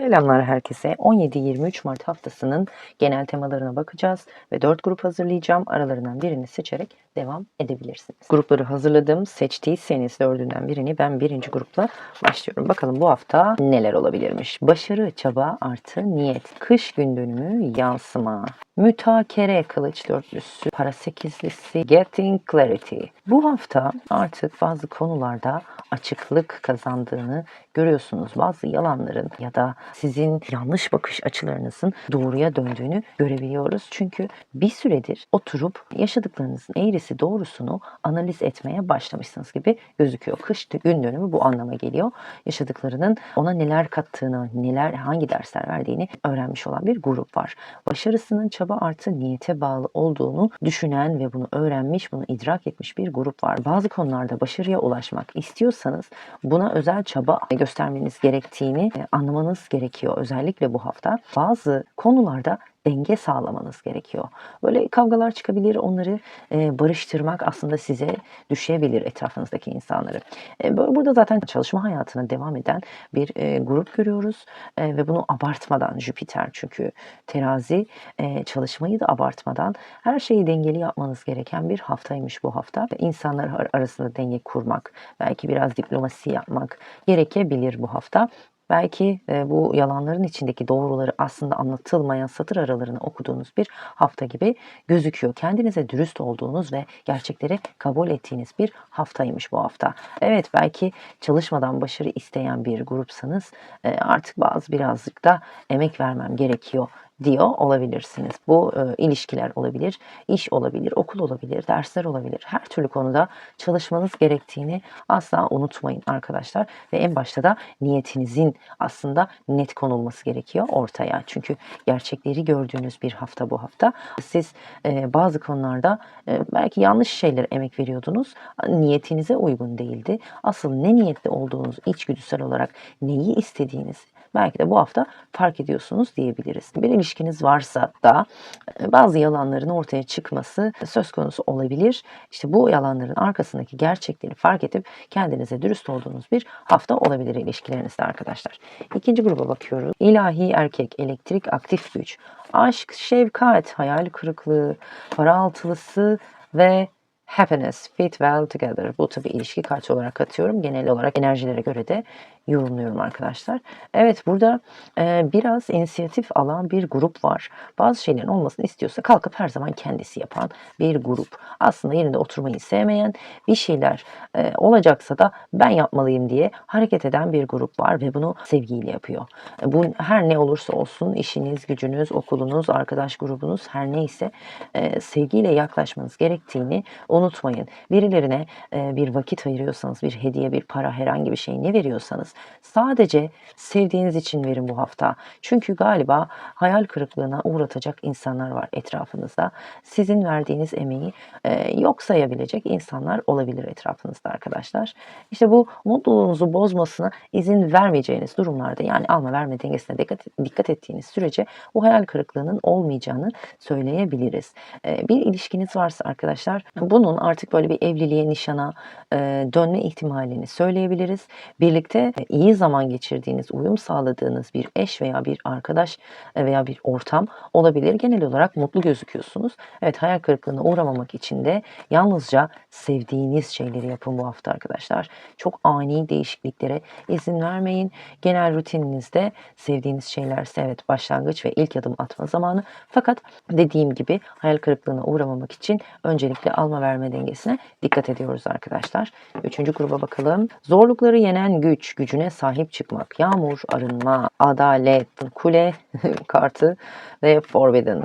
Selamlar herkese. 17-23 Mart haftasının genel temalarına bakacağız ve 4 grup hazırlayacağım. Aralarından birini seçerek devam edebilirsiniz. Grupları hazırladım. Seçtiyseniz dördünden birini ben birinci grupla başlıyorum. Bakalım bu hafta neler olabilirmiş? Başarı, çaba artı niyet. Kış gün dönümü yansıma. Mütakere kılıç dörtlüsü, para sekizlisi, getting clarity. Bu hafta artık bazı konularda açıklık kazandığını görüyorsunuz. Bazı yalanların ya da sizin yanlış bakış açılarınızın doğruya döndüğünü görebiliyoruz. Çünkü bir süredir oturup yaşadıklarınızın eğrisi doğrusunu analiz etmeye başlamışsınız gibi gözüküyor. Kış gün dönümü bu anlama geliyor. Yaşadıklarının ona neler kattığını, neler hangi dersler verdiğini öğrenmiş olan bir grup var. Başarısının çaba artı niyete bağlı olduğunu düşünen ve bunu öğrenmiş, bunu idrak etmiş bir grup var. Bazı konularda başarıya ulaşmak istiyorsanız buna özel çaba göstermeniz gerektiğini e, anlamanız gerekiyor. Özellikle bu hafta bazı konularda denge sağlamanız gerekiyor. Böyle kavgalar çıkabilir, onları e, barıştırmak aslında size düşebilir etrafınızdaki insanları. E, burada zaten çalışma hayatına devam eden bir e, grup görüyoruz E, ve bunu abartmadan Jüpiter çünkü terazi e, çalışmayı da abartmadan her şeyi dengeli yapmanız gereken bir haftaymış bu hafta. İnsanlar ar- arasında denge kurmak, belki biraz diplomasi yapmak gerekebilir bu hafta. Belki e, bu yalanların içindeki doğruları aslında anlatılmayan satır aralarını okuduğunuz bir hafta gibi gözüküyor. Kendinize dürüst olduğunuz ve gerçekleri kabul ettiğiniz bir haftaymış bu hafta. Evet belki çalışmadan başarı isteyen bir grupsanız e, artık bazı birazcık da emek vermem gerekiyor diyor olabilirsiniz. Bu e, ilişkiler olabilir, iş olabilir, okul olabilir, dersler olabilir. Her türlü konuda çalışmanız gerektiğini asla unutmayın arkadaşlar. Ve en başta da niyetinizin aslında net konulması gerekiyor ortaya. Çünkü gerçekleri gördüğünüz bir hafta bu hafta. Siz e, bazı konularda e, belki yanlış şeylere emek veriyordunuz. Niyetinize uygun değildi. Asıl ne niyetli olduğunuz içgüdüsel olarak neyi istediğiniz belki de bu hafta fark ediyorsunuz diyebiliriz. Bir ilişkiniz varsa da e, bazı yalanların ortaya çıkması söz konusu olabilir. İşte bu yalanların arkasındaki gerçekleri fark edip kendinize dürüst olduğunuz bir hafta olabilir ilişkilerinizde arkadaşlar. İkinci gruba bakıyoruz. İlahi erkek, elektrik, aktif güç, aşk, şefkat, hayal kırıklığı, para altılısı ve happiness, fit well together. Bu tabi ilişki kartı olarak atıyorum. Genel olarak enerjilere göre de yorumluyorum arkadaşlar. Evet burada e, biraz inisiyatif alan bir grup var. Bazı şeylerin olmasını istiyorsa kalkıp her zaman kendisi yapan bir grup. Aslında yerinde oturmayı sevmeyen bir şeyler e, olacaksa da ben yapmalıyım diye hareket eden bir grup var ve bunu sevgiyle yapıyor. E, bu her ne olursa olsun işiniz, gücünüz, okulunuz, arkadaş grubunuz her neyse e, sevgiyle yaklaşmanız gerektiğini unutmayın. Birilerine e, bir vakit ayırıyorsanız, bir hediye, bir para, herhangi bir şey ne veriyorsanız sadece sevdiğiniz için verin bu hafta. Çünkü galiba hayal kırıklığına uğratacak insanlar var etrafınızda. Sizin verdiğiniz emeği e, yok sayabilecek insanlar olabilir etrafınızda arkadaşlar. İşte bu mutluluğunuzu bozmasına izin vermeyeceğiniz durumlarda yani alma verme dengesine dikkat, dikkat ettiğiniz sürece bu hayal kırıklığının olmayacağını söyleyebiliriz. E, bir ilişkiniz varsa arkadaşlar bunun artık böyle bir evliliğe, nişana e, dönme ihtimalini söyleyebiliriz. Birlikte iyi zaman geçirdiğiniz, uyum sağladığınız bir eş veya bir arkadaş e, veya bir ortam olabilir. Genel olarak mutlu gözüküyorsunuz. Evet hayal kırıklığına uğramamak için de yalnızca sevdiğiniz şeyleri yapın bu hafta arkadaşlar. Çok ani değişikliklere izin vermeyin. Genel rutininizde sevdiğiniz şeylerse evet başlangıç ve ilk adım atma zamanı. Fakat dediğim gibi hayal kırıklığına uğramamak için öncelikle alma verme dengesine dikkat ediyoruz arkadaşlar. Üçüncü gruba bakalım. Zorlukları yenen güç, gücüne sahip çıkmak, yağmur, arınma, adalet, kule kartı ve forbidden.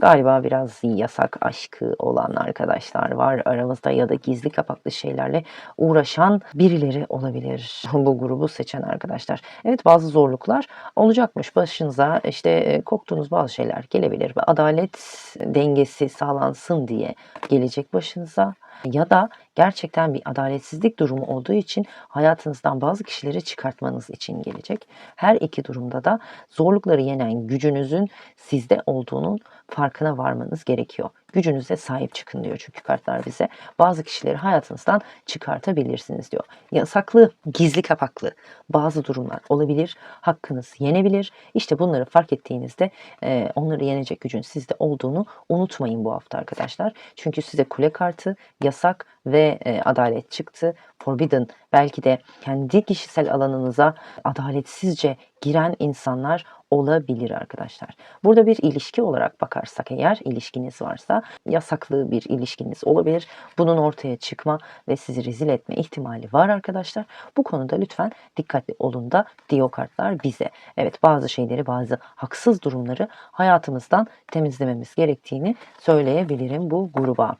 Galiba biraz yasak aşkı olan arkadaşlar var. Aramızda ya da gizli kapaklı şeylerle uğraşan birileri olabilir. Bu grubu seçen arkadaşlar. Evet bazı zorluklar olacakmış. Başınıza işte e, korktuğunuz bazı şeyler gelebilir adalet dengesi sağlansın diye gelecek başınıza ya da gerçekten bir adaletsizlik durumu olduğu için hayatınızdan bazı kişileri çıkartmanız için gelecek. Her iki durumda da zorlukları yenen gücünüzün sizde olduğunun farkına varmanız gerekiyor. Gücünüze sahip çıkın diyor çünkü kartlar bize. Bazı kişileri hayatınızdan çıkartabilirsiniz diyor. Yasaklı, gizli kapaklı bazı durumlar olabilir. Hakkınız yenebilir. İşte bunları fark ettiğinizde e, onları yenecek gücün sizde olduğunu unutmayın bu hafta arkadaşlar. Çünkü size kule kartı, yasak ve e, adalet çıktı. Forbidden belki de kendi kişisel alanınıza adaletsizce giren insanlar olabilir arkadaşlar. Burada bir ilişki olarak bakarsak eğer ilişkiniz varsa yasaklı bir ilişkiniz olabilir. Bunun ortaya çıkma ve sizi rezil etme ihtimali var arkadaşlar. Bu konuda lütfen dikkatli olun da diyor kartlar bize. Evet bazı şeyleri bazı haksız durumları hayatımızdan temizlememiz gerektiğini söyleyebilirim bu gruba.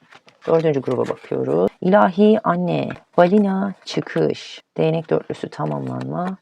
Dördüncü gruba bakıyoruz. İlahi anne, balina çıkış, değnek dörtlüsü tamamlanma,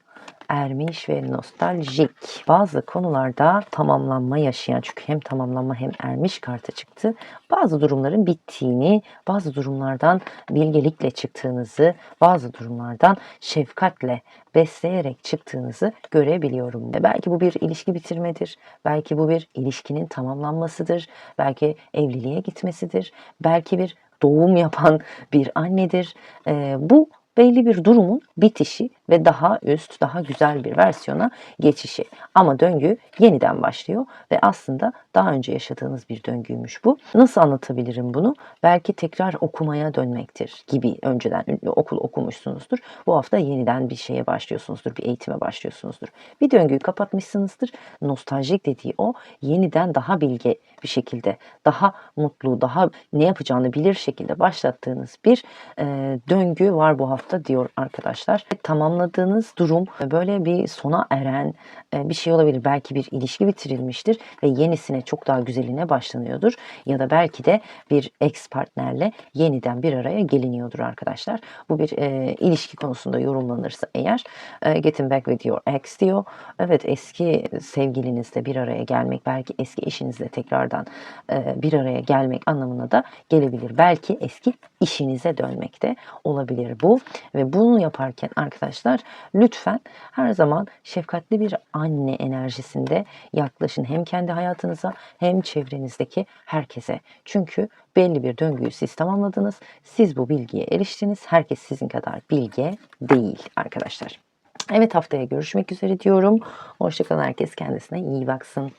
ermiş ve nostaljik. Bazı konularda tamamlanma yaşayan çünkü hem tamamlanma hem ermiş kartı çıktı. Bazı durumların bittiğini, bazı durumlardan bilgelikle çıktığınızı, bazı durumlardan şefkatle besleyerek çıktığınızı görebiliyorum. Ve Belki bu bir ilişki bitirmedir. Belki bu bir ilişkinin tamamlanmasıdır. Belki evliliğe gitmesidir. Belki bir doğum yapan bir annedir. Ee, bu belli bir durumun bitişi ve daha üst, daha güzel bir versiyona geçişi. Ama döngü yeniden başlıyor ve aslında daha önce yaşadığınız bir döngüymüş bu. Nasıl anlatabilirim bunu? Belki tekrar okumaya dönmektir gibi önceden okul okumuşsunuzdur. Bu hafta yeniden bir şeye başlıyorsunuzdur, bir eğitime başlıyorsunuzdur. Bir döngüyü kapatmışsınızdır. Nostaljik dediği o yeniden daha bilge bir şekilde, daha mutlu, daha ne yapacağını bilir şekilde başlattığınız bir e, döngü var bu hafta diyor arkadaşlar. Tamamladığınız durum böyle bir sona eren e, bir şey olabilir. Belki bir ilişki bitirilmiştir ve yenisine çok daha güzeline başlanıyordur. Ya da belki de bir ex partnerle yeniden bir araya geliniyordur arkadaşlar. Bu bir e, ilişki konusunda yorumlanırsa eğer e, getting back with your ex diyor. Evet eski sevgilinizle bir araya gelmek belki eski eşinizle tekrardan e, bir araya gelmek anlamına da gelebilir. Belki eski işinize dönmek de olabilir bu. Ve bunu yaparken arkadaşlar lütfen her zaman şefkatli bir anne enerjisinde yaklaşın. Hem kendi hayatınıza hem çevrenizdeki herkese. Çünkü belli bir döngüyü siz tamamladınız. Siz bu bilgiye eriştiniz. Herkes sizin kadar bilge değil arkadaşlar. Evet haftaya görüşmek üzere diyorum. Hoşçakalın herkes kendisine iyi baksın.